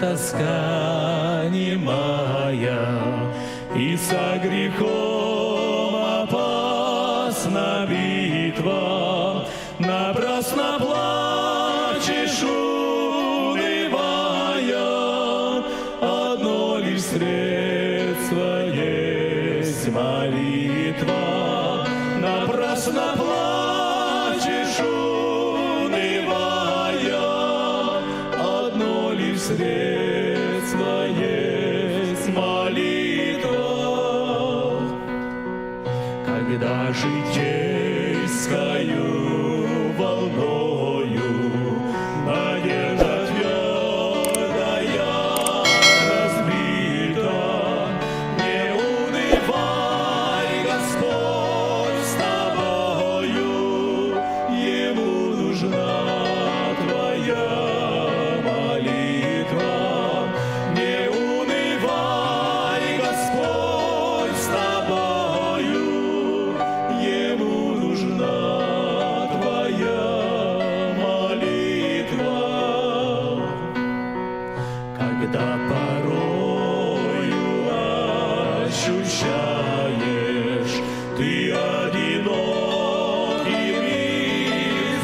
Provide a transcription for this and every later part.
тоска немая, И со грехом опасна битва, Напрасно плачешь, унывая, Одно лишь средство есть молитва. Напрасно плачешь, средство есть молитва. Когда житейскою порою ощущаешь ты одиноким и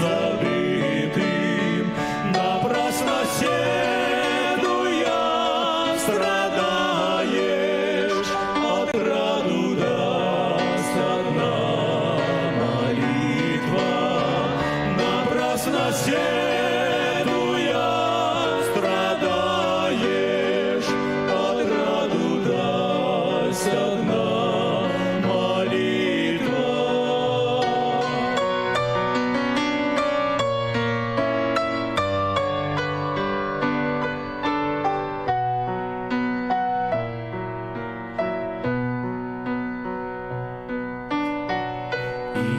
забытым, напрасно седуя страдаешь, отраду даст одна молитва. Напрасно седуя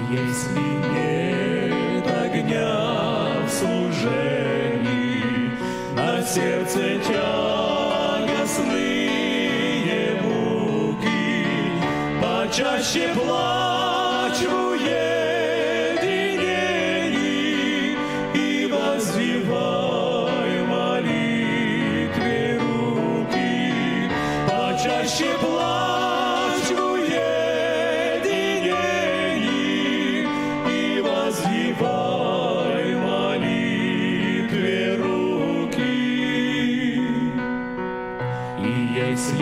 если нет огня в служении, на сердце тягостные муки, почаще плачь в уединении и воздевай в молитве руки, почаще плачь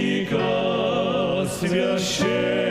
священника священника.